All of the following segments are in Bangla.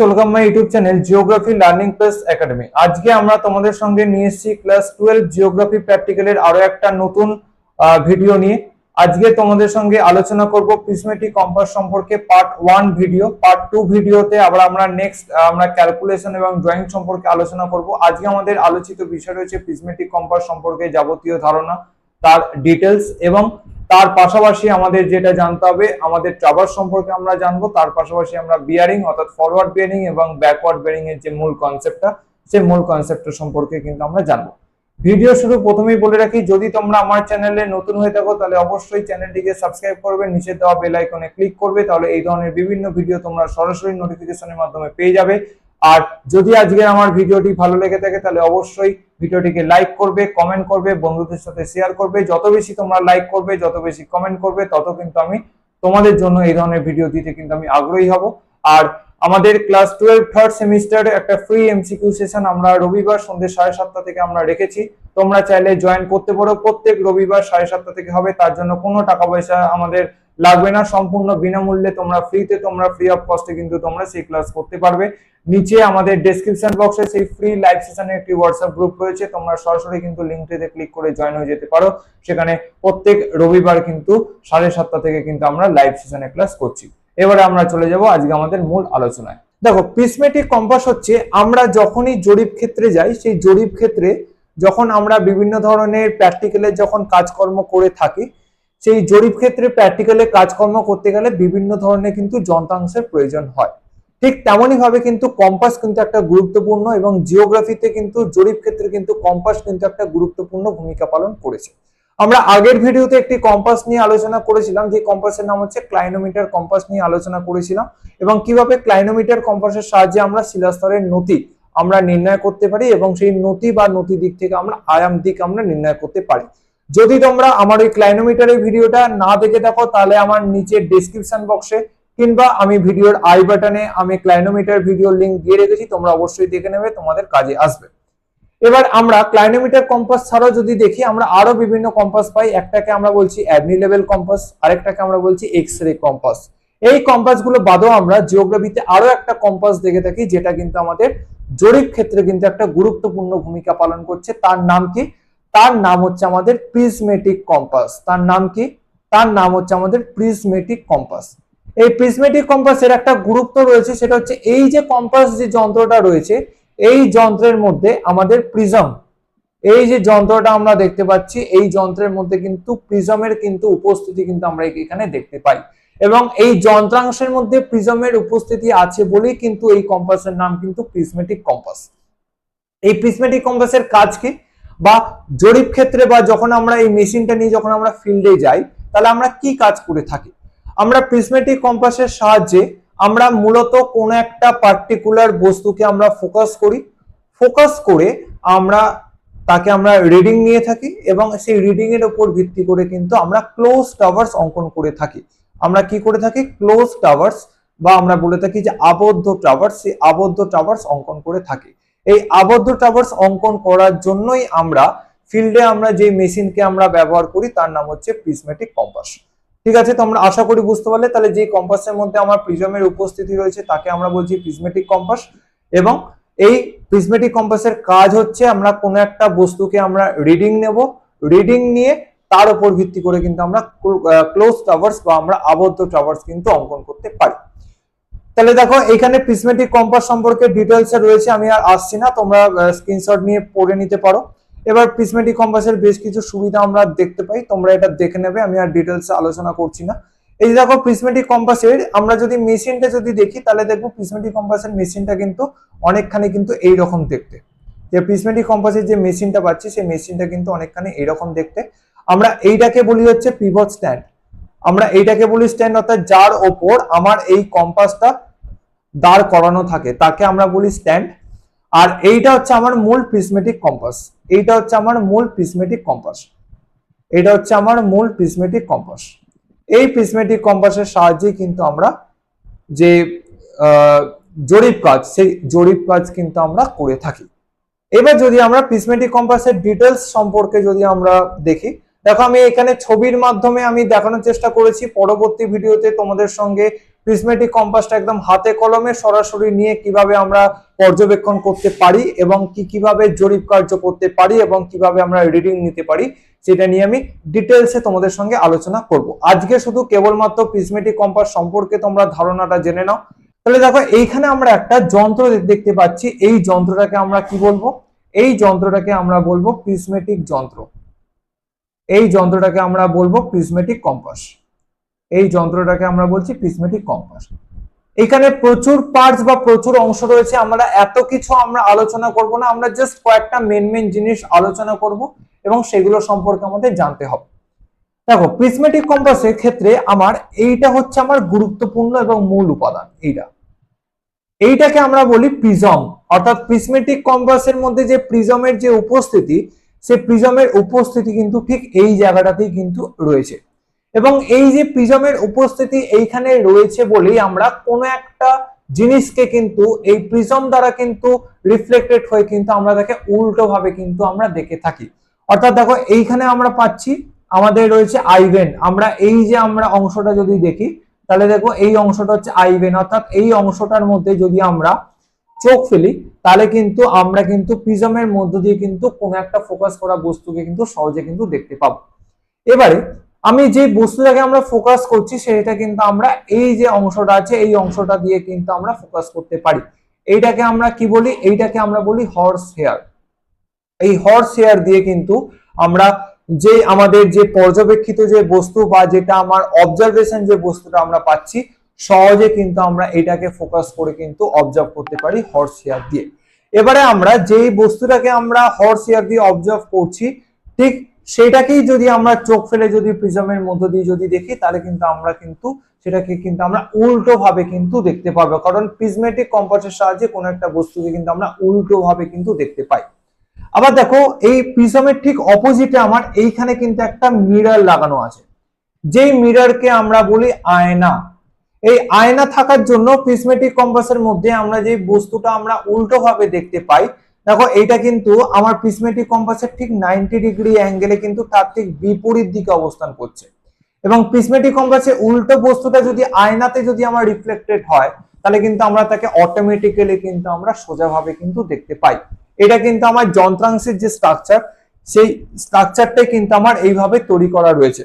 YouTube channel geography learning plus academy. আজকে আমরা তোমাদের সঙ্গে নিয়ে এসেছি ক্লাস টুয়েলভ জিওগ্রাফি প্র্যাকটিক্যালের আরও একটা নতুন ভিডিও নিয়ে। আজকে তোমাদের সঙ্গে আলোচনা কম্পাস সম্পর্কে part one video. Part two ভিডিওতে আমরা নেক্সট আমরা ক্যালকুলেশন এবং ড্রয়িং সম্পর্কে আলোচনা করব। আজকে আমাদের আলোচিত বিষয় রয়েছে প্রিজমেটিক কম্পাস সম্পর্কে যাবতীয় ধারণা, তার ডিটেলস এবং তার পাশাপাশি আমাদের যেটা জানতে হবে, আমাদের ট্রাভার্স সম্পর্কে আমরা জানব। তার পাশাপাশি আমরা বিয়ারিং অর্থাৎ ফরওয়ার্ড বিয়ারিং এবং ব্যাকওয়ার্ড বিয়ারিং এর যে মূল কনসেপ্টটা সেই মূল কনসেপ্টটা সম্পর্কে কিন্তু আমরা জানব। ভিডিও শুরু প্রথমেই বলে রাখি, যদি তোমরা আমার চ্যানেলে নতুন হয়ে থাকো, তাহলে অবশ্যই চ্যানেলটিকে সাবস্ক্রাইব করবে, নিচে দেওয়া বেল আইকনে ক্লিক করবে, তাহলে এই ধরনের বিভিন্ন ভিডিও তোমরা সরাসরি নোটিফিকেশনের মাধ্যমে পেয়ে যাবে। আর যদি আজকে আমার ভিডিওটি ভালো লেগে থাকে, তাহলে অবশ্যই ভিডিওটিকে লাইক করবে কমেন্ট করবে, বন্ধুদের সাথে শেয়ার করবে। যত বেশি তোমরা লাইক করবে, যত বেশি কমেন্ট করবে, তত কিন্তু আমি তোমাদের জন্য এই ধরনের ভিডিও দিতে কিন্তু আমি আগ্রহী হব। আর আমাদের ক্লাস টুয়েলভ থার্ড সেমিস্টার একটা ফ্রি এমসিকিউ সেশন আমরা রবিবার সন্ধ্যে সাড়ে সাতটা থেকে আমরা রেখেছি। তোমরা চাইলে জয়েন করতে পারো। প্রত্যেক রবিবার সাড়ে সাতটা থেকে হবে। তার জন্য কোনো টাকা পয়সা আমাদের লাগবে না। সম্পূর্ণ বিনামূল্যে তোমরা ফ্রিতে তোমরা ফ্রি অফ কস্টে কিন্তু তোমরা সেই ক্লাস করতে পারবে। নিচে আমাদের ডেসক্রিপশন বক্সে সেই ফ্রি লাইভ সেশনের একটি হোয়াটসঅ্যাপ গ্রুপ রয়েছে। তোমরা সরাসরি কিন্তু লিঙ্কটিতে ক্লিক করে জয়েন হয়ে যেতে পারো। সেখানে প্রত্যেক রবিবার কিন্তু সাড়ে সাতটা থেকে কিন্তু আমরা লাইভ সেশনে ক্লাস করছি। এবারে আমরা চলে যাব আজকে আমাদের মূল আলোচনায়। দেখো পিসমেটিক কম্পাস হচ্ছে আমরা যখনই জরিপ ক্ষেত্রে যাই, সেই জরিপ ক্ষেত্রে যখন আমরা বিভিন্ন ধরনের প্র্যাকটিক্যালের যখন কাজকর্ম করে থাকি, সেই জরিপ ক্ষেত্রে প্র্যাকটিক্যালে কাজকর্ম করতে গেলে বিভিন্ন ধরনের কিন্তু যন্ত্রাংশের প্রয়োজন হয়। ঠিক তেমনই ভাবে কিন্তু কম্পাস কিন্তু একটা গুরুত্বপূর্ণ এবং জিওগ্রাফিতে কিন্তু জরিপ ক্ষেত্রে কিন্তু কম্পাস কিন্তু একটা গুরুত্বপূর্ণ ভূমিকা পালন করেছে। আমরা আগের ভিডিওতে একটি কম্পাস নিয়ে আলোচনা করেছিলাম, যে কম্পাসের নাম হচ্ছে ক্লাইনোমিটার কম্পাস নিয়ে আলোচনা করেছিলাম এবং কীভাবে ক্লাইনোমিটার কম্পাসের সাহায্যে আমরা শিলাস্তরের নতি আমরা নির্ণয় করতে পারি এবং সেই নতি বা নতি দিক থেকে আমরা আয়াম দিক আমরা নির্ণয় করতে পারি। যদি তোমরা আমার ওই ক্লাইনোমিটারের ভিডিওটা না দেখে থাকো, তাহলে আমার নিচে ডেসক্রিপশন বক্সে কিংবা আমি ভিডিওর আই বাটনে আমি ক্লাইনোমিটার ভিডিও লিংক দিয়ে রেখেছি, তোমরা অবশ্যই দেখে নেবে, তোমাদের কাজে আসবে। এবার আমরা ক্লাইনোমিটার কম্পাস ছাড়াও যদি দেখি, আমরা আরও বিভিন্ন কম্পাস পাই। একটাকে আমরা বলছি অ্যাডনি লেভেল কম্পাস, আরেকটাকে আমরা বলছি এক্স রে কম্পাস। এই কম্পাসগুলো বাদেও আমরা জিওগ্রাফিতে আরও একটা কম্পাস দেখে থাকি, যেটা কিন্তু আমাদের জরিপ ক্ষেত্রে কিন্তু একটা গুরুত্বপূর্ণ ভূমিকা পালন করছে। তার নাম কি? তার নাম হচ্ছে আমাদের প্রিজমেটিক কম্পাস। তার নাম কি? তার নাম হচ্ছে আমাদের প্রিজমেটিক কম্পাস। এই প্রিজমেটিক কম্পাসের একটা গুরুত্ব রয়েছে, সেটা হচ্ছে এই যে কম্পাস যে যন্ত্রটা রয়েছে, এই যন্ত্রের মধ্যে আমাদের প্রিজম এই যে যন্ত্রটা আমরা দেখতে পাচ্ছি, এই যন্ত্রের মধ্যে কিন্তু প্রিজমের কিন্তু উপস্থিতি কিন্তু আমরা এখানে দেখতে পাই। এবং এই যন্ত্রাংশের মধ্যে প্রিজমের উপস্থিতি আছে বলেই কিন্তু এই কম্পাসের নাম কিন্তু প্রিজমেটিক কম্পাস এই প্রিজমেটিক কম্পাসের কাজ কি? বা জরিপ ক্ষেত্রে বা যখন আমরা এই মেশিনটা নিয়ে যখন আমরা ফিল্ডে যাই, তাহলে আমরা কি কাজ করে থাকি? আমরা প্রিজমেটিক কম্পাসের সাহায্যে আমরা মূলত কোনো একটা পার্টিকুলার বস্তুকে আমরা ফোকাস করি। ফোকাস করে আমরা তাকে আমরা রিডিং নিয়ে থাকি এবং সেই রিডিং এর উপর ভিত্তি করে কিন্তু আমরা ক্লোজ টাওয়ার্স অঙ্কন করে থাকি। আমরা কি করে থাকি? ক্লোজ টাওয়ার্স বা আমরা বলে থাকি যে আবদ্ধ টাওয়ার্স সেই আবদ্ধ টাওয়ার্স অঙ্কন করে থাকি। এই আবদ্ধ টাওয়ার্স অঙ্কন করার জন্যই আমরা ফিল্ডে আমরা যে মেশিনকে আমরা ব্যবহার করি, তার নাম হচ্ছে প্রিজমেটিক কম্পাস ঠিক আছে তোমরা আশা করি বুঝতে পারলে। তাহলে যে কম্পাসের মধ্যে আমার প্রিজমের উপস্থিতি রয়েছে, তাকে আমরা বলছি প্রিজমেটিক কম্পাস এবং এই প্রিজমেটিক কম্পাসের কাজ হচ্ছে, আমরা কোনো একটা বস্তুকে আমরা রিডিং নেব। রিডিং নিয়ে তার উপর ভিত্তি করে কিন্তু আমরা ক্লোজ টাওয়ার্স বা আমরা আবদ্ধ টাওয়ার্স কিন্তু অঙ্কন করতে পারি। তাহলে দেখো, এখানে প্রিজমেটিক কম্পাস সম্পর্কে ডিটেলস রয়েছে, আমি আর আসছি না। তোমরা স্ক্রিনশট নিয়ে পড়ে নিতে পারো। এবার প্রিজমেটিক কম্পাসের বেশ কিছু সুবিধা আমরা দেখতে পাই। তোমরা এটা দেখে নেবে, আমি আর ডিটেলস আলোচনা করছি না। এই যে দেখো প্রিজমেটিক কম্পাসের আমরা যদি মেশিনটা যদি দেখি, তাহলে দেখব প্রিজমেটিক কম্পাসের মেশিনটা কিন্তু অনেকখানি কিন্তু এই রকম দেখতে। যে প্রিজমেটিক কম্পাসের যে মেশিনটা পাচ্ছি, সেই মেশিনটা কিন্তু অনেকখানি এইরকম দেখতে। আমরা এইটাকে বলি হচ্ছে পিভট স্ট্যান্ড আমরা এইটাকে বলি স্ট্যান্ড অর্থাৎ যার ওপর আমার এই কম্পাসটা দাঁড় করানো থাকে, তাকে আমরা বলি স্ট্যান্ড আর এইটা হচ্ছে আমার মূল প্রিজমেটিক কম্পাস এইটা হচ্ছে আমার মূল প্রিজমেটিক কম্পাস এটা হচ্ছে আমার মূল প্রিজমেটিক কম্পাস এই প্রিজমেটিক কম্পাসের সাহায্যে কিন্তু আমরা যে জরিপ কাজ, সেই জরিপ কাজ কিন্তু আমরা করে থাকি। এবার যদি আমরা প্রিজমেটিক কম্পাসের ডিটেলস সম্পর্কে যদি আমরা দেখি, দেখো আমি এখানে ছবির মাধ্যমে আমি দেখানোর চেষ্টা করেছি, পরবর্তী ভিডিওতে তোমাদের সঙ্গে প্রিজমেটিক কম্পাসটা একদম হাতে কলমে সরাসরি নিয়ে কীভাবে আমরা পর্যবেক্ষণ করতে পারি এবং কি কীভাবে জরিপ কার্য করতে পারি এবং কীভাবে আমরা রিডিং নিতে পারি, সেটা নিয়ে আমি ডিটেলসে তোমাদের সঙ্গে আলোচনা করব। আজকে শুধু কেবলমাত্র প্রিজমেটিক কম্পাস সম্পর্কে তোমরা ধারণাটা জেনে নাও। তাহলে দেখো, এইখানে আমরা একটা যন্ত্র দেখতে পাচ্ছি। এই যন্ত্রটাকে আমরা কি বলব? এই যন্ত্রটাকে আমরা বলব প্রিজমেটিক যন্ত্র। এই যন্ত্রটাকে আমরা বলব প্রিজমেটিক কম্পাস এই যন্ত্রটাকে আমরা বলছি প্রিজমেটিক কম্পাস এখানে প্রচুর পার্টস বা প্রচুর অংশ রয়েছে। আমরা এত কিছু আমরা আলোচনা করব না, আমরা জাস্ট কয়েকটা মেন মেন জিনিস আলোচনা করব এবং সেগুলো সম্পর্কে আমাদের জানতে হবে। দেখো প্রিজমেটিক কম্পাসের ক্ষেত্রে আমার এইটা হচ্ছে আমার গুরুত্বপূর্ণ এবং মূল উপাদান, এইটা। এইটাকে আমরা বলি প্রিজম অর্থাৎ প্রিজমেটিক কম্পাসের মধ্যে যে প্রিজমের যে উপস্থিতি, সে প্রিজমের উপস্থিতি কিন্তু ঠিক এই জায়গাটাতেই কিন্তু রয়েছে। এবং এই যে প্রিজমের উপস্থিতি এইখানে রয়েছে বলেই আমরা কোনো একটা জিনিসকে কিন্তু এই প্রিজম দ্বারা কিন্তু রিফ্লেক্টেড হয়ে কিন্তু আমরা তাকে উল্টো ভাবে কিন্তু আমরা দেখে থাকি। অর্থাৎ দেখো এইখানে আমরা পাচ্ছি, আমাদের রয়েছে আইভেন। আমরা এই যে আমরা অংশটা যদি দেখি, তাহলে দেখো এই অংশটা হচ্ছে আইভেন। অর্থাৎ এই অংশটার মধ্যে যদি আমরা চোখ ফেলি, তাহলে কিন্তু আমরা কিন্তু প্রিজমের মধ্য দিয়ে কিন্তু কোনো একটা ফোকাস করা বস্তুকে কিন্তু সহজে কিন্তু দেখতে পাবো। এবারে আমি যে বস্তুটাকে আমরা ফোকাস করছি, সেটা কিন্তু আমরা এই যে অংশটা আছে, এই অংশটা দিয়ে কিন্তু আমরা ফোকাস করতে পারি। এইটাকে আমরা কি বলি? এইটাকে আমরা বলি হর্স হেয়ার এই হর্স হেয়ার দিয়ে কিন্তু আমরা যে আমাদের যে পর্যবেক্ষিত যে বস্তু বা যেটা আমার অবজারভেশন যে বস্তুটা আমরা পাচ্ছি, সহজে কিন্তু আমরা এটাকে ফোকাস করে কিন্তু অবজার্ভ করতে পারি হর্স হেয়ার দিয়ে। এবারে আমরা যেই বস্তুটাকে আমরা হর্স হেয়ার দিয়ে অবজার্ভ করছি, ঠিক সেটাকেই যদি আমরা চোখ ফেলে যদি প্রিজমের মধ্য দিয়ে যদি দেখি, তাহলে কিন্তু আমরা কিন্তু সেটাকে কিন্তু আমরা উল্টো ভাবে কিন্তু দেখতে পাবো। কারণ প্রিজমেটিক কম্পাসের সাহায্যে কোনো একটা বস্তুকে কিন্তু আমরা উল্টো ভাবে কিন্তু দেখতে পাই। আবার দেখো, এই প্রিজমের ঠিক অপোজিটে আমার এইখানে কিন্তু একটা মিরর লাগানো আছে। যেই মিররকে আমরা বলি আয়না। এই আয়না থাকার জন্য প্রিজমেটিক কম্পাসের মধ্যে আমরা যে বস্তুটা আমরা উল্টো ভাবে দেখতে পাই দেখো, এইটা কিন্তু আমার প্রিজমেটিক কম্পাসের ঠিক নাইনটি ডিগ্রি অ্যাঙ্গেলে কিন্তু তার ঠিক বিপরীত দিকে অবস্থান করছে। এবং প্রিজমেটিক কম্পাসের উল্টো বস্তুটা যদি আয়নাতে যদি আমার রিফ্লেক্টেড হয়, তাহলে কিন্তু আমরা তাকে অটোমেটিক্যালি কিন্তু আমরা সোজাভাবে কিন্তু দেখতে পাই। এটা কিন্তু আমার যন্ত্রাংশের যে স্ট্রাকচার সেই স্ট্রাকচারটাই কিন্তু আমার এইভাবে তৈরি করা রয়েছে।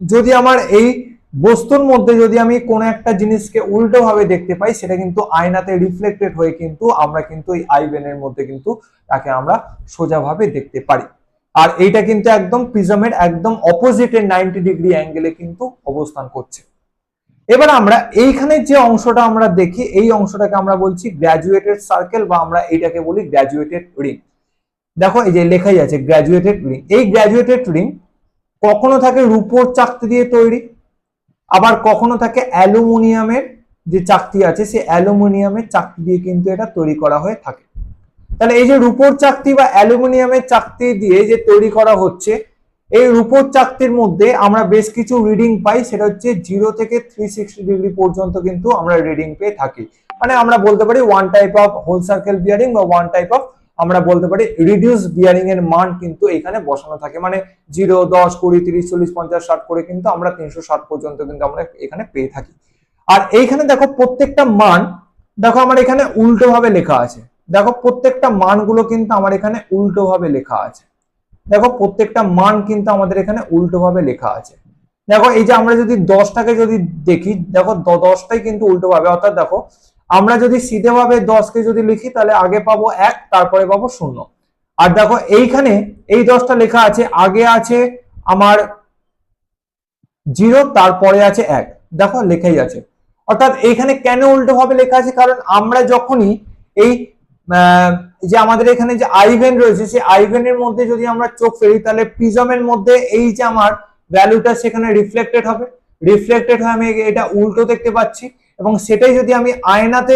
যদি আমার এই বস্তুর মধ্যে যদি আমি কোনো একটা জিনিসকে উল্টো ভাবে দেখতে পাই, সেটা কিন্তু আয়নাতে রিফ্লেক্টেড হয়ে কিন্তু আমরা কিন্তু এই আইভেনের মধ্যে কিন্তু তাকে আমরা সোজাভাবে দেখতে পারি। আর এইটা কিন্তু একদম প্রিজমের একদম অপোজিটে নাইনটি ডিগ্রি অ্যাঙ্গেলে কিন্তু অবস্থান করছে। এবার আমরা এইখানে যে অংশটা আমরা দেখি, এই অংশটাকে আমরা বলছি গ্র্যাজুয়েটেড সার্কেল বা আমরা এইটাকে বলি গ্র্যাজুয়েটেড রিং দেখো, এই যে লেখাই আছে গ্র্যাজুয়েটেড রিং এই গ্র্যাজুয়েটেড রিং কখনো থাকে রূপোর চাকতি দিয়ে তৈরি আবার কখনো থাকে অ্যালুমিনিয়ামের যে চাকতি আছে, সেই অ্যালুমিনিয়ামের চাকতি দিয়ে কিন্তু এটা তৈরি করা হয়ে থাকে। তাহলে এই যে রূপোর চাকতি বা অ্যালুমিনিয়ামের চাকতি দিয়ে যে তৈরি করা হচ্ছে, এই রূপোর চাকতির মধ্যে আমরা বেশ কিছু রিডিং পাই, সেটা হচ্ছে জিরো থেকে থ্রি সিক্সটি ডিগ্রি পর্যন্ত কিন্তু আমরা রিডিং পেয়ে থাকি। মানে আমরা বলতে পারি one type of whole circle bearing বা ওয়ান টাইপ অফ আমরা বলতে পারি রিডিউস বিয়ারিং এর মান কিন্তু এখানে বসানো থাকে। মানে জিরো, দশ, কুড়ি, তিরিশ, চল্লিশ, পঞ্চাশ, ষাট করে কিন্তু আমরা তিনশো ষাট পর্যন্ত কিন্তু আমরা এখানে পেয়ে থাকি। আর এইখানে দেখো প্রত্যেকটা মান, দেখো আমার এখানে উল্টো ভাবে লেখা আছে। দেখো প্রত্যেকটা মানগুলো কিন্তু আমার এখানে উল্টো ভাবে লেখা আছে। দেখো প্রত্যেকটা মান কিন্তু আমাদের এখানে উল্টো ভাবে লেখা আছে। দেখো এই যে আমরা যদি দশটাকে যদি দেখি, দেখো দশটাই কিন্তু উল্টো ভাবে অর্থাৎ দেখো আমরা যদি সিধে ভাবে দশকে যদি লিখি, তাহলে আগে পাবো এক, তারপরে পাবো শূন্য। আর দেখো, এইখানে এই দশটা লেখা আছে, আগে আছে আমার জিরো, তারপরে আছে এক। দেখো, লেখাই আছে। অর্থাৎ এইখানে কেন উল্টো ভাবে লেখা আছে? কারণ আমরা যখনই এই যে আমাদের এখানে যে আইভেন রয়েছে, সেই আইভেনের মধ্যে যদি আমরা চোখ ফেরি তাহলে প্রিজমের মধ্যে এই যে আমার ভ্যালুটা সেখানে রিফ্লেক্টেড হবে। রিফ্লেক্টেড হয়ে আমি এটা উল্টো দেখতে পাচ্ছি। এবং সেটাই যদি আমি আয়নাতে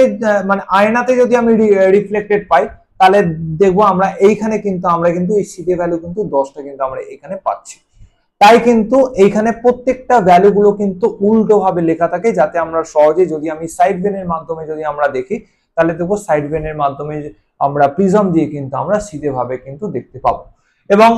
মানে আয়নাতে যদি আমি রিফ্লেক্টেড পাই, তাহলে দেখব আমরা এইখানে কিন্তু, আমরা কিন্তু এই সিটে ভ্যালু কিন্তু দশটা কিন্তু আমরা এখানে পাচ্ছি। তাই কিন্তু এইখানে প্রত্যেকটা ভ্যালুগুলো কিন্তু উল্টো ভাবে লেখা থাকে, যাতে আমরা সহজে যদি আমি সাইড বেনের মাধ্যমে যদি আমরা দেখি, তাহলে দেখব সাইড বেনের মাধ্যমে আমরা প্রিজম দিয়ে কিন্তু আমরা সিধে ভাবে কিন্তু দেখতে পাবো। এবং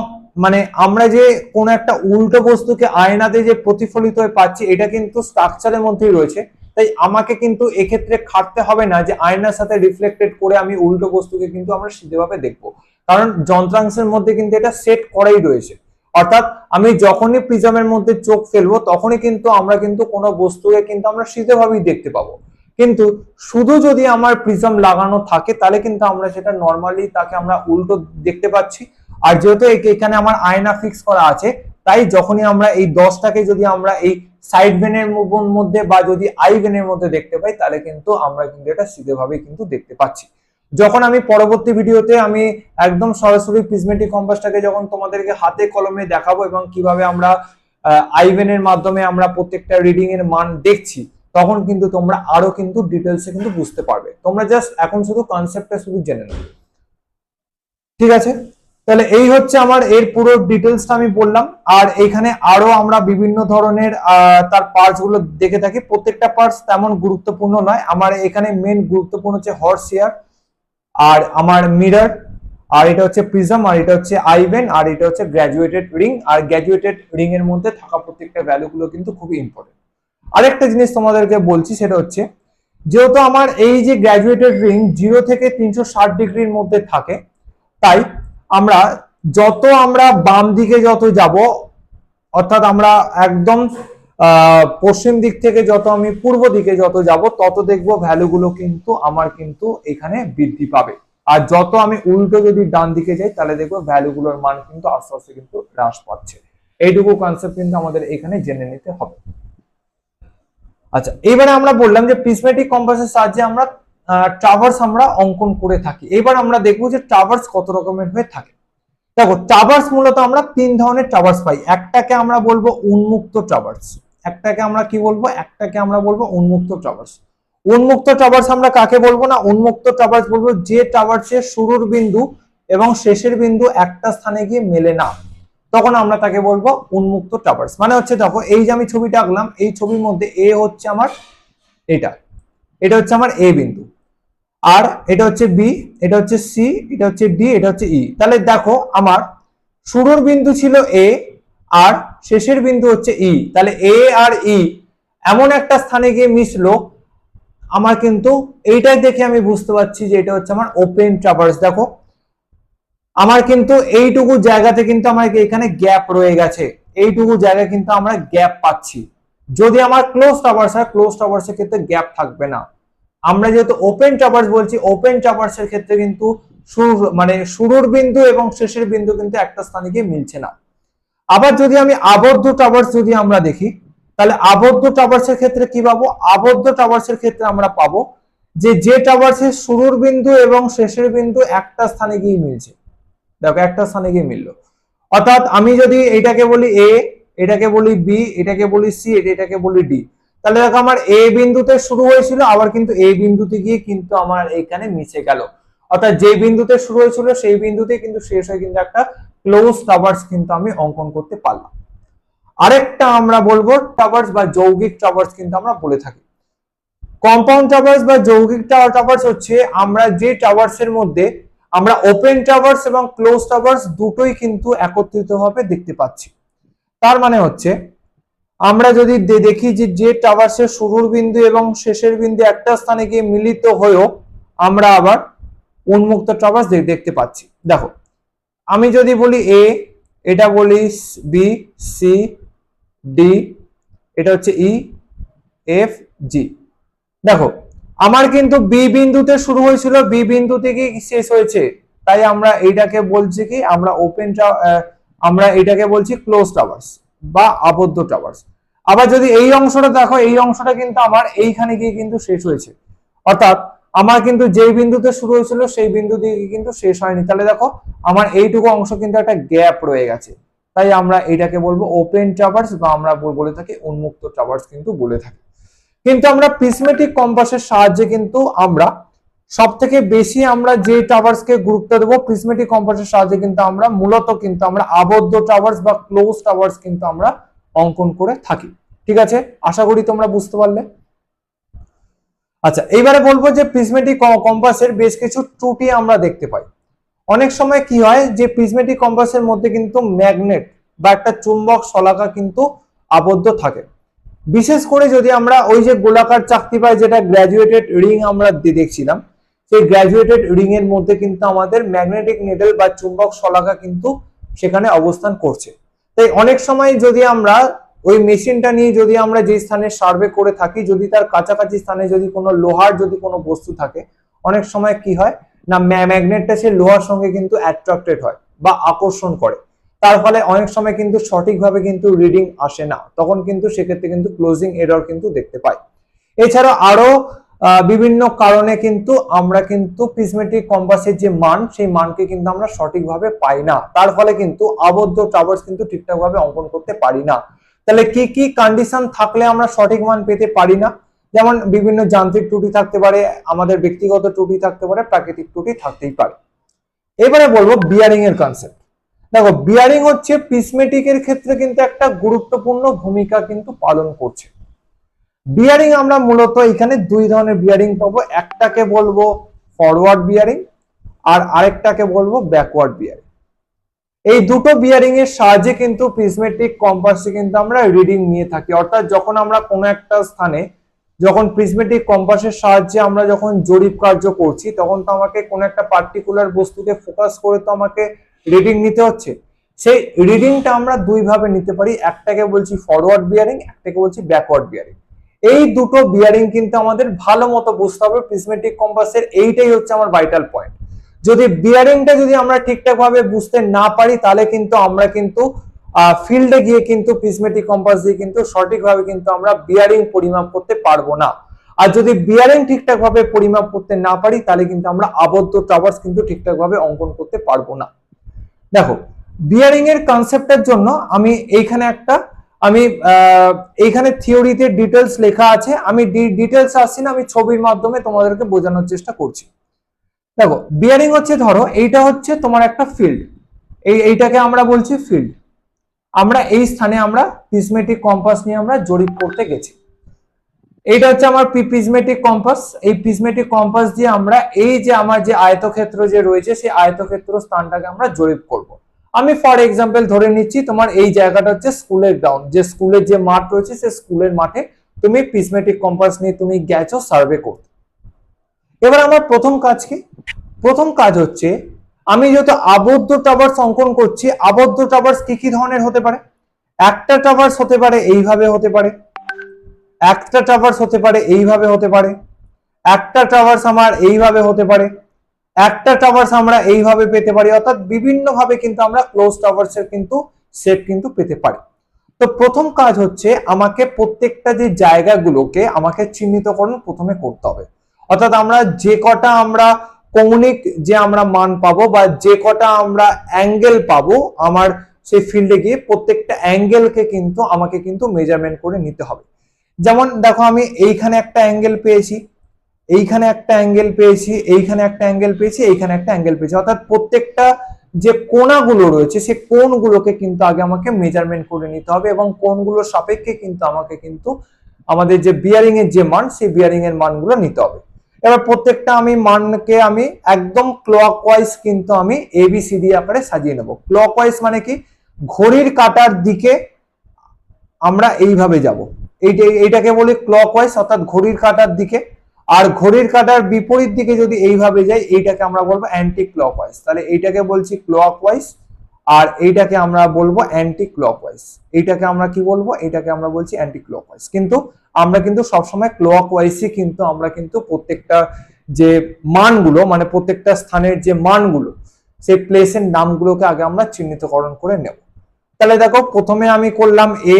মানে আমরা যে কোন একটা উল্টো বস্তুকে আয়নাতে যে প্রতিফলিত হয়ে পাচ্ছি, এটা কিন্তু স্ট্রাকচারের মধ্যেই রয়েছে। তাই আমাকে কিন্তু এক্ষেত্রে খাটতে হবে না যে আয়নার সাথে রিফ্লেক্টেড করে আমি উল্টো বস্তুকে কিন্তু আমরা সিধেভাবে দেখব। কারণ যন্ত্রাংশের মধ্যে কিন্তু এটা সেট করাই রয়েছে। অর্থাৎ আমি যখনই প্রিজমের মধ্যে চোখ ফেলব, তখনই কিন্তু আমরা কিন্তু কোনো বস্তুকে কিন্তু আমরা সিধেভাবেই দেখতে পাবো। কিন্তু শুধু যদি আমার প্রিজম লাগানো থাকে, তাহলে কিন্তু আমরা সেটা নর্মালি তাকে আমরা উল্টো দেখতে পাচ্ছি। আর যেহেতু এখানে আমার আয়না ফিক্স করা আছে তাই যখনই আমরা এই দশটাকে যদি আমরা এই সাইড ভেনের মধ্যে বা যদি আই ভেনের মধ্যে দেখতে পাই, তাহলে কিন্তু আমরা কিন্তু এটা সিধেভাবে কিন্তু দেখতে পাচ্ছি। যখন আমি পরবর্তী ভিডিওতে আমি একদম সরাসরি প্রিজমেটিক কম্পাসটাকে যখন তোমাদেরকে হাতে কলমে দেখাবো এবং কীভাবে আমরা আইভেনের মাধ্যমে আমরা প্রত্যেকটা রিডিং এর মান দেখছি, তখন কিন্তু তোমরা আরও কিন্তু ডিটেলসে কিন্তু বুঝতে পারবে। তোমরা জাস্ট এখন শুধু কনসেপ্টটা শুধু জেনে নাও। ঠিক আছে? তাহলে এই হচ্ছে আমার এর পুরো ডিটেলসটা আমি বললাম। আর এখানে আরও আমরা বিভিন্ন ধরনের তার পার্টসগুলো দেখে থাকি। প্রত্যেকটা পার্টস তেমন গুরুত্বপূর্ণ নয়। আমার এখানে মেন গুরুত্বপূর্ণ হচ্ছে হর্স ইয়ার আর আমার মিরর আর এটা হচ্ছে প্রিজম আর এটা হচ্ছে আইভেন আর এটা হচ্ছে গ্র্যাজুয়েটেড রিং আর গ্র্যাজুয়েটেড রিং এর মধ্যে থাকা প্রত্যেকটা ভ্যালু গুলো কিন্তু খুবই ইম্পর্টেন্ট আরেকটা জিনিস তোমাদেরকে বলছি, সেটা হচ্ছে যেহেতু আমার এই যে গ্র্যাজুয়েটেড রিং জিরো থেকে তিনশো ষাট ডিগ্রির মধ্যে থাকে, তাই আমরা যত আমরা বাম দিকে যত যাব, অর্থাৎ আমরা একদম পশ্চিম দিক থেকে যত আমি পূর্ব দিকে যত যাব, তত দেখব ভ্যালুগুলো কিন্তু আমার কিন্তু এখানে বৃদ্ধি পাবে। আর যত আমি উল্টো যদি ডান দিকে যাই, তাহলে দেখব ভ্যালুগুলোর মান কিন্তু আস্তে আস্তে কিন্তু হ্রাস পাচ্ছে। এইটুকু কনসেপ্ট কিন্তু আমাদের এখানে জেনে নিতে হবে। আচ্ছা এবারে আমরা বললাম যে প্রিজমেটিক কম্পাসের সাহায্যে আমরা ট্রাভার্স আমরা অঙ্কন করে থাকি। এবার আমরা দেখব যে ট্রাভার্স কত রকমের হয়ে থাকে। দেখো ট্রাভার্স মূলত আমরা তিন ধরনের ট্রাভার্স পাই। একটাকে আমরা বলব উন্মুক্ত ট্রাভার্স একটাকে আমরা কি বলব? একটাকে আমরা বলব উন্মুক্ত ট্রাভার্স উন্মুক্ত ট্রাভার্স আমরা কাকে বলব না? উন্মুক্ত ট্রাভার্স বলব যে ট্রাভার্সের শুরুর বিন্দু এবং শেষের বিন্দু একটা স্থানে গিয়ে মেলে না। তখন আমরা তাকে বলব উন্মুক্ত ট্রাভার্স মানে হচ্ছে দেখো, এই যে আমি ছবিটা আঁকলাম, এই ছবির মধ্যে এ হচ্ছে আমার এটা। এটা হচ্ছে আমার এ বিন্দু। আর এটা হচ্ছে বি এটা হচ্ছে সি এটা হচ্ছে ডি এটা হচ্ছে ই তাহলে দেখো আমার শুরুর বিন্দু ছিল এ আর শেষের বিন্দু হচ্ছে ই তাহলে এ আর ই এমন একটা স্থানে গিয়ে মিশলো, আমার কিন্তু এইটাই দেখে আমি বুঝতে পারছি যে এটা হচ্ছে আমার ওপেন ট্রাভার্স দেখো, আমার কিন্তু এইটুকু জায়গাতে কিন্তু আমার এখানে গ্যাপ রয়ে গেছে। এইটুকু জায়গা কিন্তু আমরা গ্যাপ পাচ্ছি। যদি আমার ক্লোজ ট্রাভার্স হয় ক্লোজ ট্রাভার্সের ক্ষেত্রে গ্যাপ থাকবে না। আমরা যেহেতু ওপেন ট্রাভার্স বলছি ওপেন ট্রাভার্সের ক্ষেত্রে কিন্তু শুরু মানে শুরুর বিন্দু এবং শেষের বিন্দু কিন্তু একটা স্থানে গিয়ে মিলছে না। আবার যদি আমি আবদ্ধ ট্রাভার্স যদি আমরা দেখি, তাহলে আবদ্ধ ট্রাভার্সের ক্ষেত্রে কি পাবো? আবদ্ধ ট্রাভার্সের ক্ষেত্রে আমরা পাবো যে যে ট্রাভার্সের শুরুর বিন্দু এবং শেষের বিন্দু একটা স্থানে গিয়ে মিলছে। দেখো, একটা স্থানে গিয়ে মিললো। অর্থাৎ আমি যদি এটাকে বলি এ এটাকে বলি বি এটাকে বলি সি এটাকে বলি ডি তাহলে দেখো আমার এ বিন্দুতে শুরু হয়েছিল, আবার কিন্তু এই বিন্দুতে গিয়ে কিন্তু আমার এখানে মিশে গেল। অর্থাৎ যে বিন্দুতে শুরু হয়েছিল, সেই বিন্দুতে কিন্তু শেষ হয়ে কিন্তু একটা ক্লোজ টাওয়ার্স কিন্তু আমি অঙ্কন করতে পারলাম। আরেকটা আমরা বলব টাওয়ার্স বা যৌগিক টাওয়ার্স কিন্তু আমরা বলে থাকি। কম্পাউন্ড টাওয়ার্স বা যৌগিক টাওয়ার্স হচ্ছে আমরা যে টাওয়ার্স এর মধ্যে আমরা ওপেন টাওয়ার্স এবং ক্লোজ টাওয়ার্স দুটোই কিন্তু একত্রিত ভাবে দেখতে পাচ্ছি। তার মানে হচ্ছে আমরা যদি দেখি যে যে টাওয়ার্সের শুরুর বিন্দু এবং শেষের বিন্দু একটা স্থানে গিয়ে মিলিত হয়েও আমরা আবার উন্মুক্ত টাওয়ার্স দেখতে পাচ্ছি। দেখো, আমি যদি বলি এ এটা বলি বি সি ডি এটা হচ্ছে ই এফ জি দেখো, আমার কিন্তু বি বিন্দুতে শুরু হয়েছিল বি বিন্দু থেকে শেষ হয়েছে। তাই আমরা এইটাকে বলছি কি, আমরা ওপেন আমরা এটাকে বলছি ক্লোজ টাওয়ার্স বা আবদ্ধ টাওয়ার্স আবার যদি এই অংশটা দেখো, এই অংশটা কিন্তু আমার এইখানে গিয়ে কিন্তু শেষ হয়েছে। অর্থাৎ আমার কিন্তু যেই বিন্দুতে শুরু হয়েছিল, সেই বিন্দু দিয়ে কিন্তু শেষ হয়নি। তাহলে দেখো, আমার এইটুকু অংশ কিন্তু একটা গ্যাপ রয়ে গেছে। তাই আমরা এটাকে বলব ওপেন টাওয়ার্স বা আমরা বলে থাকি উন্মুক্ত টাওয়ার্স কিন্তু বলে থাকি। কিন্তু আমরা প্রিজমেটিক কম্পাসের সাহায্যে কিন্তু আমরা সব থেকে বেশি আমরা যে টাওয়ার্স গুরুত্ব দেবো প্রিজমেটিক কম্পাসের সাহায্যে কিন্তু আমরা, মূলত কিন্তু আমরা আবদ্ধ টাওয়ার্স বা ক্লোজ টাওয়ার্স কিন্তু আমরা অঙ্কন করে থাকি। ঠিক আছে? আশা করি তোমরা বুঝতে পারলে। আচ্ছা এইবারে বলব যে প্রিজমেটিক কম্পাসের বেশ কিছু ত্রুটি আমরা দেখতে পাই। অনেক সময় কি হয় যে প্রিজমেটিক কম্পাসের মধ্যে কিন্তু ম্যাগনেট বা একটা চুম্বক শলাকা কিন্তু আবদ্ধ থাকে। বিশেষ করে যদি আমরা ওই যে গোলাকার চাকতি পাই, যেটা গ্র্যাজুয়েটেড রিং আমরা দেখছিলাম সেই গ্র্যাজুয়েটেড রিং এর মধ্যে কিন্তু আমাদের ম্যাগনেটিক নিডল বা চুম্বক শলাকা কিন্তু সেখানে অবস্থান করছে। তাই অনেক সময় যদি আমরা ওই মেশিনটা নিয়ে যদি আমরা যে স্থানে সার্ভে করে থাকি, যদি তার কাছাকাছি স্থানে যদি কোনো লোহার যদি কোনো বস্তু থাকে, অনেক সময় কি হয় না ম্যাগনেটটা সে লোহার সঙ্গে কিন্তু অ্যাট্রাক্টেড হয় বা আকর্ষণ করে। তার ফলে অনেক সময় কিন্তু সঠিকভাবে কিন্তু রিডিং আসে না। তখন কিন্তু সেক্ষেত্রে কিন্তু ক্লোজিং এরর কিন্তু দেখতে পাই এছাড়া আরও বিভিন্ন কারণে কিন্তু আমরা কিন্তু প্রিজমেটিক কম্পাসের যে মান, সেই মানকে কিন্তু আমরা সঠিকভাবে পাই না। তার ফলে কিন্তু আবদ্ধ ট্রাভার্স কিন্তু ঠিকঠাকভাবে অঙ্কন করতে পারি না। তাহলে কি কি কন্ডিশন থাকলে আমরা সঠিক মান পেতে পারি না? যেমন বিভিন্ন যান্ত্রিক ত্রুটি থাকতে পারে, আমাদের ব্যক্তিগত ত্রুটি থাকতে পারে, প্রাকৃতিক ত্রুটি থাকতেই পারে। এবারে বলব বিয়ারিং এর কনসেপ্ট দেখো বিয়ারিং হচ্ছে পিসমেটিকের ক্ষেত্রে কিন্তু একটা গুরুত্বপূর্ণ ভূমিকা কিন্তু পালন করছে। বিয়ারিং আমরা মূলত এখানে দুই ধরনের বিয়ারিং পাবো। একটাকে বলব ফরওয়ার্ড বিয়ারিং আর আরেকটাকে বলব ব্যাকওয়ার্ড বিয়ারিং এই দুটো বিয়ারিং এর সাহায্যে কিন্তু প্রিজমেটিক কম্পাসে কিন্তু আমরা রিডিং নিয়ে থাকি। অর্থাৎ যখন আমরা কোনো একটা স্থানে যখন প্রিজমেটিক কম্পাসের সাহায্যে আমরা যখন জরিপ কার্য করছি, তখন তো আমাকে কোনো একটা পার্টিকুলার বস্তুকে ফোকাস করে তো আমাকে রিডিং নিতে হচ্ছে। সেই রিডিংটা আমরা দুই ভাবে নিতে পারি। একটাকে বলছি ফরওয়ার্ড বিয়ারিং একটাকে বলছি ব্যাকওয়ার্ড বিয়ারিং এই দুটো বিয়ারিং কিন্তু আমাদের ভালো মতো বুঝতে হবে প্রিজমেটিক কম্পাসের এইটাই হচ্ছে আমার ভাইটাল পয়েন্ট যদি বিয়ারিংটা যদি আমরা ঠিকঠাক ভাবে বুঝতে না পারি, তাহলে কিন্তু আমরা কিন্তু ফিল্ডে গিয়ে কিন্তু প্রিজমেটিক কম্পাস দিয়ে কিন্তু সঠিকভাবে কিন্তু আমরা বিয়ারিং পরিমাপ করতে পারব না। আর যদি বিয়ারিং ঠিকঠাক ভাবে পরিমাপ করতে না পারি, তাহলে কিন্তু আমরা আবদ্ধ ট্রাভার্স কিন্তু ঠিকঠাক ভাবে অঙ্কন করতে পারব না। দেখো বিয়ারিং এর কনসেপ্টের জন্য আমি এইখানে একটা আমি আহ, এইখানে থিওরিতে ডিটেলস লেখা আছে। আমি ডিটেলস আসছি না আমি ছবির মাধ্যমে তোমাদেরকে বোঝানোর চেষ্টা করছি। দেখো বিয়ারিং হচ্ছে ধরো এইটা হচ্ছে তোমার একটা ফিল্ড এই এইটাকে আমরা বলছি ফিল্ড আমরা এই স্থানে আমরা প্রিজমেটিক কম্পাস নিয়ে আমরা জরিপ করতে গেছি। এইটা হচ্ছে আমার প্রিজমেটিক কম্পাস এই প্রিজমেটিক কম্পাস দিয়ে আমরা এই যে আমার যে আয়তক্ষেত্র যে রয়েছে সেই আয়তক্ষেত্র স্থানটাকে আমরা জরিপ করব। আমি ফর এক্সাম্পল ধরে নিচ্ছি তোমার এই জায়গাটা হচ্ছে স্কুলের গ্রাউন্ড যে স্কুলের যে মাঠ রয়েছে সে স্কুলের মাঠে তুমি পিসমেটিক কম্পাস নিয়ে তুমি গেছো সার্ভে করতে। এবার আমার প্রথম কাজ কি? প্রথম কাজ হচ্ছে আমি যেহেতু আবদ্ধ টাওয়ার্স অঙ্কন করছি, আবদ্ধ টাওয়ার্স কি কি ধরনের হতে পারে? একটা টাওয়ার্স হতে পারে এইভাবে হতে পারে, একটা টাওয়ার্স হতে পারে এইভাবে হতে পারে, একটা টাওয়ার্স আমার এইভাবে হতে পারে একটা টাওয়ার্স আমরা এইভাবে পেতে পারি, অর্থাৎ বিভিন্ন ভাবে কিন্তু আমরা ক্লোজ টাওয়ার্স এর কিন্তু সেট কিন্তু পেতে পারি। তো প্রথম কাজ হচ্ছে আমাকে প্রত্যেকটা যে জায়গাগুলোকে আমাকে চিহ্নিতকরণ প্রথমে করতে হবে। অর্থাৎ আমরা যে কটা আমরা কৌণিক যে আমরা মান পাবো বা যে কটা আমরা অ্যাঙ্গেল পাবো, আমার সেই ফিল্ডে গিয়ে প্রত্যেকটা অ্যাঙ্গেলকে কিন্তু আমাকে কিন্তু মেজারমেন্ট করে নিতে হবে। যেমন দেখো আমি এইখানে একটা অ্যাঙ্গেল পেয়েছি এইখানে একটা অ্যাঙ্গেল পেয়েছি, এইখানে একটা অ্যাঙ্গেল পেয়েছি, এইখানে একটা অ্যাঙ্গেল পেয়েছি। অর্থাৎ প্রত্যেকটা যে কোণাগুলো রয়েছে, সে কোণগুলোকে কিন্তু আগে আমাকে মেজারমেন্ট করে নিতে হবে এবং কোণগুলোর সাপেক্ষে কিন্তু আমাকে কিন্তু আমাদের যে বিয়ারিং এর যে মান, সেই বিয়ারিং এর মানগুলো নিতে হবে। এবার প্রত্যেকটা আমি মানকে আমি একদম ক্লক ওয়াইজ কিন্তু আমি এবিসিডি আকারে সাজিয়ে নেব। ক্লক ওয়াইজ মানে কি? ঘড়ির কাটার দিকে আমরা এইভাবে যাব। এইটা, এইটাকে বলি ক্লক ওয়াইজ অর্থাৎ ঘড়ির কাটার দিকে। আর ঘড়ির কাটার বিপরীত দিকে যদি এইভাবে যাই, এইটাকে আমরা বলব অ্যান্টি ক্লকওয়াইজ তাহলে এইটাকে বলছি ক্লকওয়াইজ আর এইটাকে আমরা বলব অ্যান্টি ক্লকওয়াইজ এইটাকে আমরা কি বলব? এটাকে আমরা বলছি অ্যান্টি ক্লকওয়াইজ কিন্তু আমরা কিন্তু সবসময় ক্লকওয়াইজই কিন্তু আমরা কিন্তু প্রত্যেকটা যে মানগুলো মানে প্রত্যেকটা স্থানের যে মানগুলো, সেই প্লেসের নামগুলোকে আগে আমরা চিহ্নিতকরণ করে নেব। তাহলে দেখো, প্রথমে আমি করলাম এ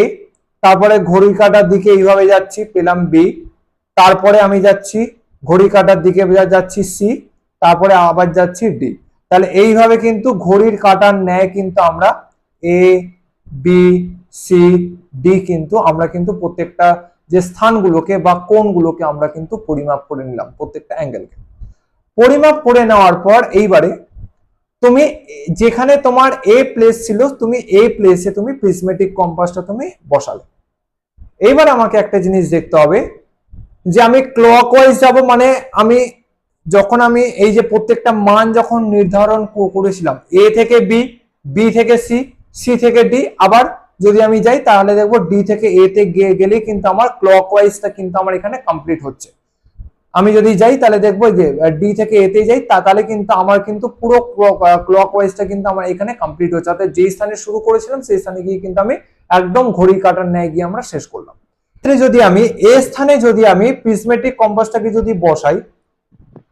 তারপরে ঘড়ি কাটার দিকে এইভাবে যাচ্ছি, পেলাম বি তারপরে আমি যাচ্ছি, ঘড়ি কাটার দিকে যাচ্ছি সি তারপরে আবার যাচ্ছি ডি তাহলে এইভাবে কিন্তু ঘড়ির কাটার ন্যায় কিন্তু আমরা এ বি সি ডি কিন্তু আমরা কিন্তু প্রত্যেকটা যে স্থানগুলোকে বা কোনগুলোকে আমরা কিন্তু পরিমাপ করে নিলাম, প্রত্যেকটা অ্যাঙ্গেলকে। পরিমাপ করে নেওয়ার পর এইবারে তুমি যেখানে তোমার এ প্লেস ছিল, তুমি এ প্লেসে তুমি প্রিজমেটিক কম্পাসটা তুমি বসালে। এইবার আমাকে একটা জিনিস দেখতে হবে যে আমি ক্লকওয়াইজ যাব মানে আমি যখন আমি এই যে প্রত্যেকটা মান যখন নির্ধারণ করেছিলাম এ থেকে বি বি থেকে সি সি থেকে ডি আবার যদি আমি যাই তাহলে দেখব ডি থেকে এ তে গেলে কিন্তু আমার ক্লক ওয়াইজটা কিন্তু আমার এখানে কমপ্লিট হচ্ছে। আমি যদি যাই তাহলে দেখব যে ডি থেকে এ তে যাই তা- তাহলে কিন্তু আমার কিন্তু পুরো ক্লক ওয়াইজটা কিন্তু আমার এখানে কমপ্লিট হচ্ছে। অর্থাৎ যেই স্থানে শুরু করেছিলাম, সেই স্থানে গিয়ে কিন্তু আমি একদম ঘড়ি কাটার ন্যায় গিয়ে আমরা শেষ করলাম। যদি আমি, এ স্থানে যদি আমি প্রিজমেটিক কম্পাসটাকে যদি বসাই,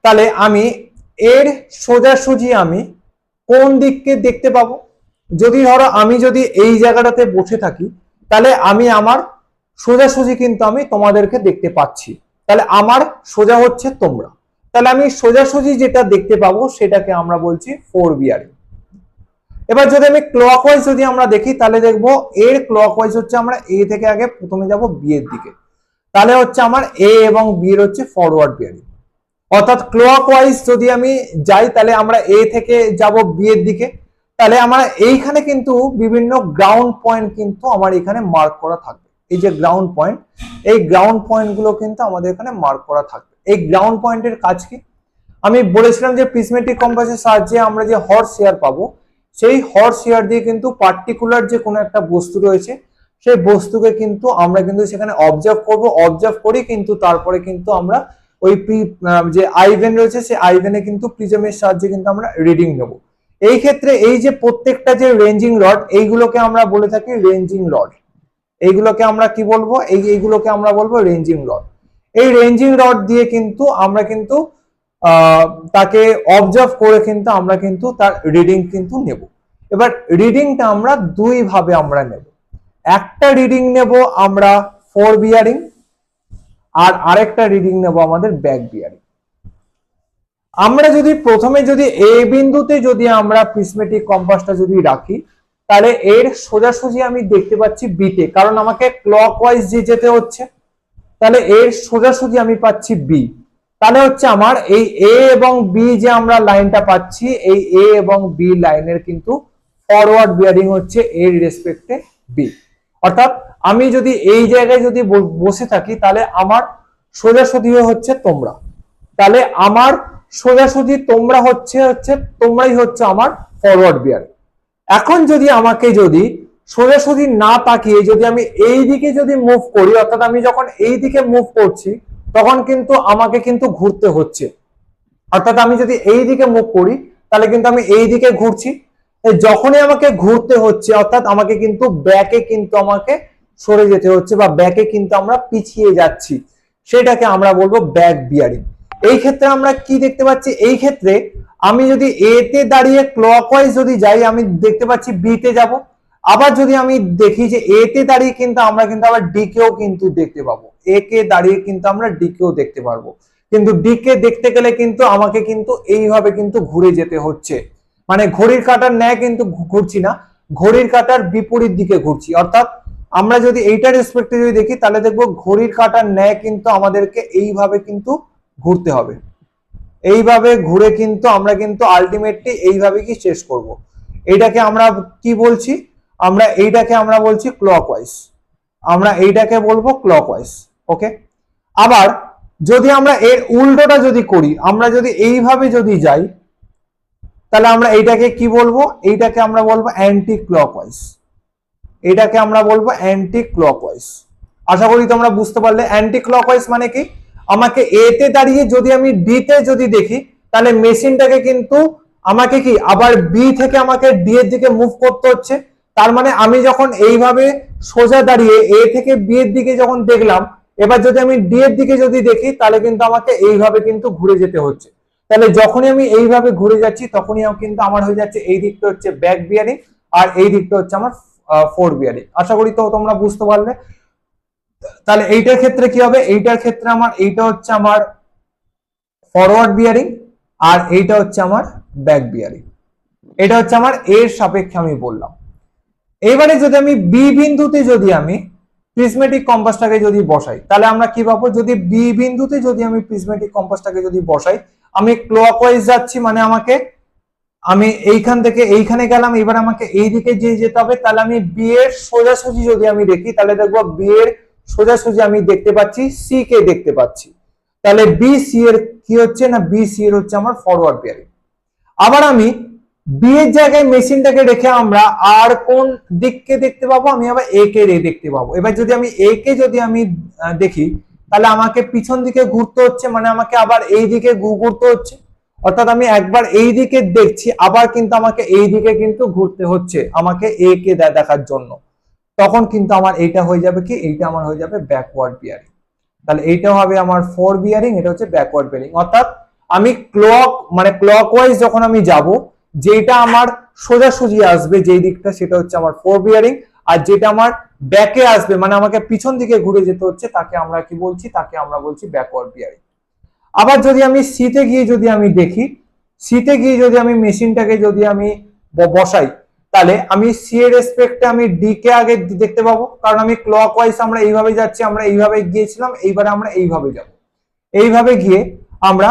তাহলে আমি এর সোজাসুজি আমি কোন দিককে দেখতে পাবো? যদি ধরো আমি যদি এই জায়গাটাতে বসে থাকি, তাহলে আমি আমার সোজাসুজি কিন্তু আমি তোমাদেরকে দেখতে পাচ্ছি। তাহলে আমার সোজা হচ্ছে তোমরা। তাহলে আমি সোজাসুজি যেটা দেখতে পাবো, সেটাকে আমরা বলছি ফোর বিয়ারিং এবার যদি আমি ক্লকওয়াইজ যদি আমরা দেখি, তাহলে দেখব এর ক্লকওয়াইজ হচ্ছে আমরা এ থেকে আগে প্রথমে যাব বি এর দিকে। তাহলে হচ্ছে আমার এ এবং বি এর হচ্ছে ফরওয়ার্ড বিয়ারিং অর্থাৎ ক্লকওয়াইজ যদি আমি যাই, তাহলে আমরা এ থেকে যাব বি এর দিকে। তাহলে আমার এইখানে কিন্তু বিভিন্ন গ্রাউন্ড পয়েন্ট কিন্তু আমার এখানে মার্ক করা থাকবে। এই যে গ্রাউন্ড পয়েন্ট এই গ্রাউন্ড পয়েন্টগুলো কিন্তু আমাদের এখানে মার্ক করা থাকবে। এই গ্রাউন্ড পয়েন্টের কাজ কি? আমি বলেছিলাম যে প্রিজমেটিক কম্পাসের সাহায্যে আমরা যে হর্স শেয়ার পাবো সেই হর্স শেয়ার দিয়ে কিন্তু পার্টিকুলার যে কোনো একটা বস্তু রয়েছে, সেই বস্তুকে কিন্তু আমরা কিন্তু সেখানে অবজার্ভ করব। অবজার্ভ করি কিন্তু তারপরে কিন্তু আমরা ওই যে আইভেন রয়েছে, সেই আইভেনে কিন্তু প্রিজমের সাহায্যে কিন্তু আমরা রিডিং নেব। এই ক্ষেত্রে এই যে প্রত্যেকটা যে রেঞ্জিং রড এইগুলোকে আমরা বলে থাকি রেঞ্জিং রড এইগুলোকে আমরা কি বলব? এই, এইগুলোকে আমরা বলব রেঞ্জিং রড এই রেঞ্জিং রড দিয়ে কিন্তু আমরা কিন্তু তাকে অবজার্ভ করে কিন্তু আমরা কিন্তু তার রিডিং কিন্তু নেব। এবার রিডিংটা আমরা দুই ভাবে আমরা নেব। একটা রিডিং নেব আমরা ফোর বিয়ারিং আর আরেকটা রিডিং নেব আমাদের ব্যাক বিয়ারিং আমরা যদি প্রথমে যদি এ বিন্দুতে যদি আমরা প্রিসমেটিক কম্পাসটা যদি রাখি, তাহলে এর সোজাসুজি আমি দেখতে পাচ্ছি বিতে কারণ আমাকে ক্লকওয়াইজ যে যেতে হচ্ছে, তাহলে এর সোজাসুজি আমি পাচ্ছি বি তাহলে হচ্ছে আমার এই এ এবং বি যে আমরা লাইনটা পাচ্ছি, এই এ এবং বি লাইনের কিন্তু ফরওয়ার্ড বিয়ারিং হচ্ছে এর রেসপেক্টে বি অর্থাৎ আমি যদি এই জায়গায় যদি বসে থাকি, তাহলে আমার সোজাসুজি হচ্ছে তোমরা। তাহলে আমার সোজাসুজি তোমরা হচ্ছে হচ্ছে তোমরাই হচ্ছে আমার ফরওয়ার্ড বিয়ার এখন যদি আমাকে যদি সোজাসুজি না তাকিয়ে যদি আমি এই দিকে যদি মুভ করি, অর্থাৎ আমি যখন এই দিকে মুভ করছি তখন কিন্তু আমাকে কিন্তু ঘুরতে হচ্ছে। অর্থাৎ আমি যদি এই দিকে মুখ করি, তাহলে কিন্তু আমি এই দিকে ঘুরছি। যখনই আমাকে ঘুরতে হচ্ছে, অর্থাৎ আমাকে কিন্তু ব্যাকে কিন্তু আমাকে সরে যেতে হচ্ছে বা ব্যাকে কিন্তু আমরা পিছিয়ে যাচ্ছি, সেটাকে আমরা বলব ব্যাক বিয়ারিং এই ক্ষেত্রে আমরা কি দেখতে পাচ্ছি? এই ক্ষেত্রে আমি যদি এ তে দাঁড়িয়ে ক্লকওয়াইজ যদি যাই, আমি দেখতে পাচ্ছি বি তে যাব। আবার যদি আমি দেখি যে এ তে দাঁড়িয়ে কিন্তু আমরা কিন্তু আবার ডি কেও কিন্তু দেখতে পাবো। এ কে দাঁড়িয়ে কিন্তু আমরা ডি কেও দেখতে পারব। কিন্তু ডি কে দেখতে গেলে কিন্তু আমাকে কিন্তু এইভাবে কিন্তু ঘুরে যেতে হচ্ছে। মানে ঘড়ির কাঁটার ন্যায় কিন্তু ঘুরছি না, ঘড়ির কাঁটার বিপরীত দিকে ঘুরছি। অর্থাৎ আমরা যদি এইটার রেসপেক্টে যদি দেখি, তাহলে দেখব ঘড়ির কাঁটার ন্যায় কিন্তু আমাদেরকে এইভাবে কিন্তু ঘুরতে হবে। এইভাবে ঘুরে কিন্তু আমরা কিন্তু আলটিমেটলি এইভাবে কি শেষ করব। এইটাকে আমরা কি বলছি? আমরা এইটাকে আমরা বলছি ক্লকওয়াইজ আমরা এইটাকে বলব ক্লকওয়াইজ ওকে আবার যদি আমরা এর উল্টোটা যদি করি, আমরা যদি এইভাবে যদি যাই, তাহলে আমরা এইটাকে কি বলব? এইটাকে আমরা বলব অ্যান্টি ক্লকওয়াইজ এটাকে আমরা বলব অ্যান্টি ক্লকওয়াইজ আশা করি তোমরা বুঝতে পারলে। অ্যান্টি ক্লকওয়াইজ মানে কি? আমাকে এ তে দাঁড়িয়ে যদি আমি ডি তে যদি দেখি, তাহলে মেশিনটাকে কিন্তু আমাকে কি? আবার বি থেকে আমাকে ডি এর দিকে মুভ করতে হচ্ছে। তার মানে আমি যখন এইভাবে সোজা দাঁড়িয়ে এ থেকে বি এর দিকে যখন দেখলাম এবার যদি আমি ডি এর দিকে যদি দেখি, তাহলে কিন্তু আমাকে এইভাবে কিন্তু ঘুরে যেতে হচ্ছে। তাহলে যখনই আমি এইভাবে ঘুরে যাচ্ছি, তখনই কিন্তু আমার হয়ে যাচ্ছে এই দিকটা হচ্ছে ব্যাক বিয়ারিং আর এই দিকটা হচ্ছে আমার ফোর বিয়ারিং আশা করি তো তোমরা বুঝতে পারলে। তাহলে এইটার ক্ষেত্রে কি হবে? এইটার ক্ষেত্রে আমার, এইটা হচ্ছে আমার ফরওয়ার্ড বিয়ারিং আর এইটা হচ্ছে আমার ব্যাক বিয়ারিং এটা হচ্ছে আমার এর সাপেক্ষে আমি বললাম। এবারে যদি আমি বি বিন্দুতে যদি আমি প্রিজমেটিক কম্পাসটাকে যদি বসাই, তাহলে আমরা কি পাবো? যদি বি বিন্দুতে যদি আমি প্রিজমেটিক কম্পাসটাকে যদি বসাই, আমি ক্লকওয়াইজ যাচ্ছি মানে আমাকে, আমি এইখান থেকে এইখানে গেলাম, এবার আমাকে এই দিকে যে যেতে হবে, তাহলে আমি বি এর সোজাসুজি যদি আমি দেখি, তাহলে দেখব বি এর সোজাসুজি আমি দেখতে পাচ্ছি সি কে দেখতে পাচ্ছি। তাহলে বি সি এর কি হচ্ছে না বি সি এর হচ্ছে আমার ফরওয়ার্ড বিয়ারিং আবার আমি বি এর জায়গায় মেশিনটাকে রেখে আমরা আর কোন দিককে দেখতে পাবো? আমি আবার এ কে দেখতে পাবো। এবার যদি আমি এ কে যদি আমি দেখি, তাহলে আমাকে পিছন দিকে ঘুরতে হচ্ছে মানে আমাকে আবার এই দিকে ঘুরতে হচ্ছে। অর্থাৎ আমি একবার এই দিকে দেখছি, আবার কিন্তু আমাকে এই দিকে কিন্তু ঘুরতে হচ্ছে, আমাকে এ কে দেখার জন্য। তখন কিন্তু আমার এইটা হয়ে যাবে কি? এইটা আমার হয়ে যাবে ব্যাকওয়ার্ড বিয়ারিং তাহলে এইটা হবে আমার ফোর বিয়ারিং এটা হচ্ছে ব্যাকওয়ার্ড বিয়ারিং অর্থাৎ আমি ক্লক মানে ক্লক ক্লকওয়াইজ যখন আমি যাব যেটা আমার সোজাসুজি আসবে, যেই দিকটা, সেটা হচ্ছে আমার ফোর বিয়ারিং আর যেটা আমার ব্যাকে আসবে মানে আমাকে পিছন দিকে ঘুরে যেতে হচ্ছে, তাকে আমরা কি বলছি? তাকে আমরা বলছি ব্যাকওয়ার্ড বিয়ারিং আবার যদি আমি সিতে গিয়ে যদি আমি দেখি সিতে গিয়ে যদি আমি মেশিনটাকে যদি আমি বসাই, তাহলে আমি সি এর রেসপেক্টে আমি ডি কে আগে দেখতে পাবো, কারণ আমি ক্লক ওয়াইজ আমরা এইভাবে যাচ্ছি, আমরা এইভাবে গিয়েছিলাম, এইবারে আমরা এইভাবে যাব। এইভাবে গিয়ে আমরা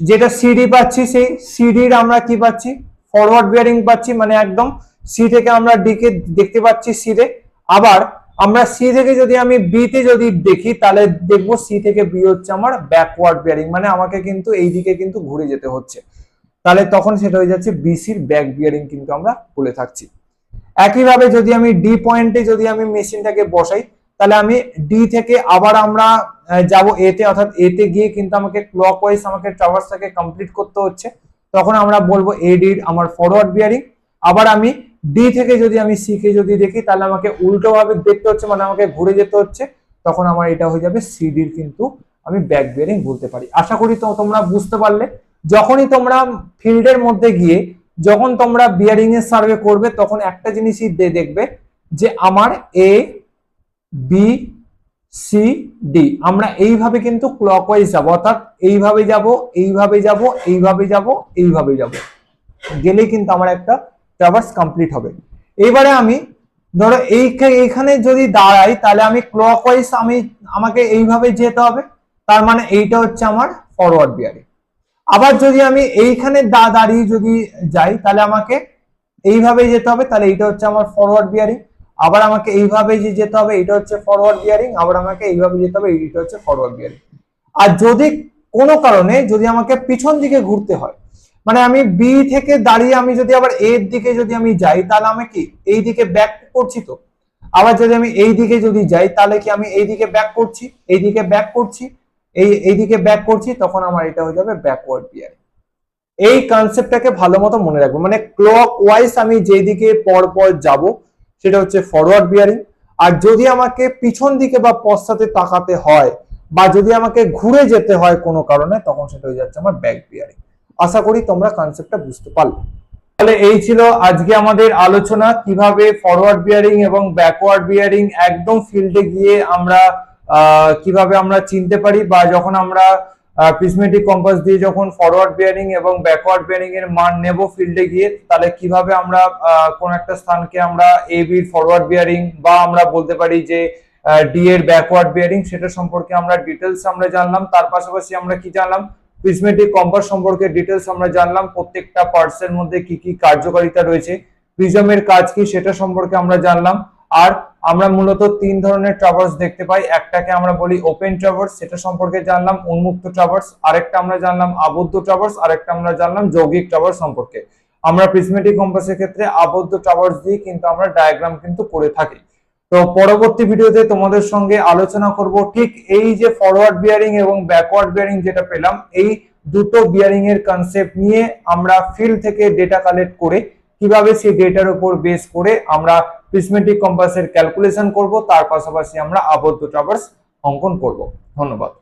যেটা সিডি পাচ্ছি, সেই সিডির আমরা কি পাচ্ছি? ফরওয়ার্ড বিয়ারিং পাচ্ছি মানে একদম সি থেকে আমরা ডি কে দেখতে পাচ্ছি সি তে। আবার আমরা সি থেকে যদি আমি বি তে যদি দেখি, তাহলে দেখব সি থেকে বি হচ্ছে আমার ব্যাকওয়ার্ড বিয়ারিং মানে আমাকে কিন্তু এই দিকে কিন্তু ঘুরে যেতে হচ্ছে। তাহলে তখন সেটা হয়ে যাচ্ছে বিসির ব্যাক বিয়ারিং কিন্তু আমরা বলে থাকছি। একইভাবে যদি আমি ডি পয়েন্টে যদি আমি মেশিনটাকে বসাই তাহলে আমি ডি থেকে আবার আমরা যাব এতে অর্থাৎ এতে গিয়ে কিন্তু আমাকে ক্লক ওয়াইজ আমাকে ট্রাভার্সটাকে কমপ্লিট করতে হচ্ছে। তখন আমরা বলব এডির আমার ফরওয়ার্ড বিয়ারিং আবার আমি ডি থেকে যদি আমি সি কে যদি দেখি, তাহলে আমাকে উল্টো ভাবে দেখতে হচ্ছে মানে আমাকে ঘুরে যেতে হচ্ছে। তখন আমার এটা হয়ে যাবে সিডির কিন্তু আমি ব্যাক বিয়ারিং বলতে পারি। আশা করি তো তোমরা বুঝতে পারলে। যখনই তোমরা ফিল্ডের মধ্যে গিয়ে যখন তোমরা বিয়ারিং এর সার্ভে করবে, তখন একটা জিনিসই দেখবে যে আমার এ বি সি ডি আমরা এইভাবে কিন্তু ক্লকওয়াইজ যাব, অর্থাৎ এইভাবে যাব এইভাবে যাব এইভাবে যাব এইভাবে যাব। গেলেই কিন্তু আমার একটা ট্রাভার্স কমপ্লিট হবে। এবারে আমি, ধরো এই এইখানে যদি দাঁড়াই, তাহলে আমি ক্লকওয়াইজ আমি, আমাকে এইভাবে যেতে হবে। তার মানে এইটা হচ্ছে আমার ফরওয়ার্ড বিয়ারিং আবার যদি আমি এইখানে দাঁড়িয়ে যদি যাই, তাহলে আমাকে এইভাবে যেতে হবে, তাহলে এইটা হচ্ছে আমার ফরওয়ার্ড বিয়ারিং আবার আমাকে এইভাবে যে যেতে হবে, এটা হচ্ছে ফরওয়ার্ড বিয়ারিং আবার আমাকে এইভাবে যেতে হবে এইটা হচ্ছে ফরওয়ার্ড বিয়ারিং আর যদি কোনো কারণে যদি আমাকে পিছন দিকে ঘুরতে হয় মানে আমি বি থেকে দাঁড়িয়ে আমি যদি আবার এর দিকে যদি আমি যাই, তাহলে আমি কি এই দিকে ব্যাক করছি তো? আবার যদি আমি এই দিকে যদি যাই, তাহলে কি আমি এই দিকে ব্যাক করছি? এই দিকে ব্যাক করছি? এই এইদিকে ব্যাক করছি, তখন আমার এটা হয়ে যাবে ব্যাকওয়ার্ড বিয়ারিং এই কনসেপ্টটাকে ভালো মতো মনে রাখব। মানে ক্লক ওয়াইজ আমি যেদিকে পর পর যাব সেটা হচ্ছে ফরওয়ার্ড বিয়ারিং আর যদি আমাকে পিছন দিকে বা পশ্চাতে তাকাতে হয় বা যদি আমাকে ঘুরে যেতে হয় কোনো কারণে, তখন সেটা হয়ে যাচ্ছে আমার ব্যাক বিয়ারিং আশা করি তোমরা কনসেপ্টটা বুঝতে পারলে। তাহলে এই ছিল আজকে আমাদের আলোচনা, কীভাবে ফরওয়ার্ড বিয়ারিং এবং ব্যাকওয়ার্ড বিয়ারিং একদম ফিল্ডে গিয়ে আমরা কীভাবে আমরা চিনতে পারি বা যখন আমরা প্রিজমেটিক কম্পাস দিয়ে যখন ফরওয়ার্ড বিয়ারিং এবং ব্যাকওয়ার্ড বিয়ারিং এর মান নেব ফিল্ডে গিয়ে, তাহলে কীভাবে আমরা কোন একটা স্থানকে আমরা এ বির ফরওয়ার্ড বিয়ারিং বা আমরা বলতে পারি যে ডি এর ব্যাকওয়ার্ড বিয়ারিং সেটা সম্পর্কে আমরা ডিটেলস আমরা জানলাম। তার পাশাপাশি আমরা কি জানলাম? প্রিজমেটিক কম্পাস সম্পর্কে ডিটেলস আমরা জানলাম, প্রত্যেকটা পার্টসের মধ্যে কি কি কার্যকারিতা রয়েছে। প্রিজমের কাজ কি সেটা সম্পর্কে আমরা জানলাম। আর আমরা মূলত তিন ধরনের ট্রাভার্স দেখতে পাই। একটাকে আমরা বলি ওপেন ট্রাভার্স সেটা সম্পর্কে জানলাম উন্মুক্ত ট্রাভার্স আরেকটা আমরা জানলাম আবদ্ধ ট্রাভার্স আরেকটা আমরা জানলাম যৌগিক ট্রাভার্স সম্পর্কে। আমরা প্রিজমেটিক কম্পাসের ক্ষেত্রে আবদ্ধ ট্রাভার্স দিয়ে কিন্তু আমরা ডায়াগ্রাম কিন্তু করে থাকি। তো পরবর্তী ভিডিওতে তোমাদের সঙ্গে আলোচনা করব ঠিক এই যে ফরওয়ার্ড বিয়ারিং এবং ব্যাকওয়ার্ড বিয়ারিং যেটা পেলাম, এই দুটো বিয়ারিং এর কনসেপ্ট নিয়ে আমরা ফিল্ড থেকে ডেটা কালেক্ট করে কীভাবে সেই ডেটার উপর বেস করে আমরা প্রিজমেটিক কম্পাসের ক্যালকুলেশন করব তার পাশাপাশি আমরা আবদ্ধ ট্রাভার্স অঙ্কন করব। ধন্যবাদ।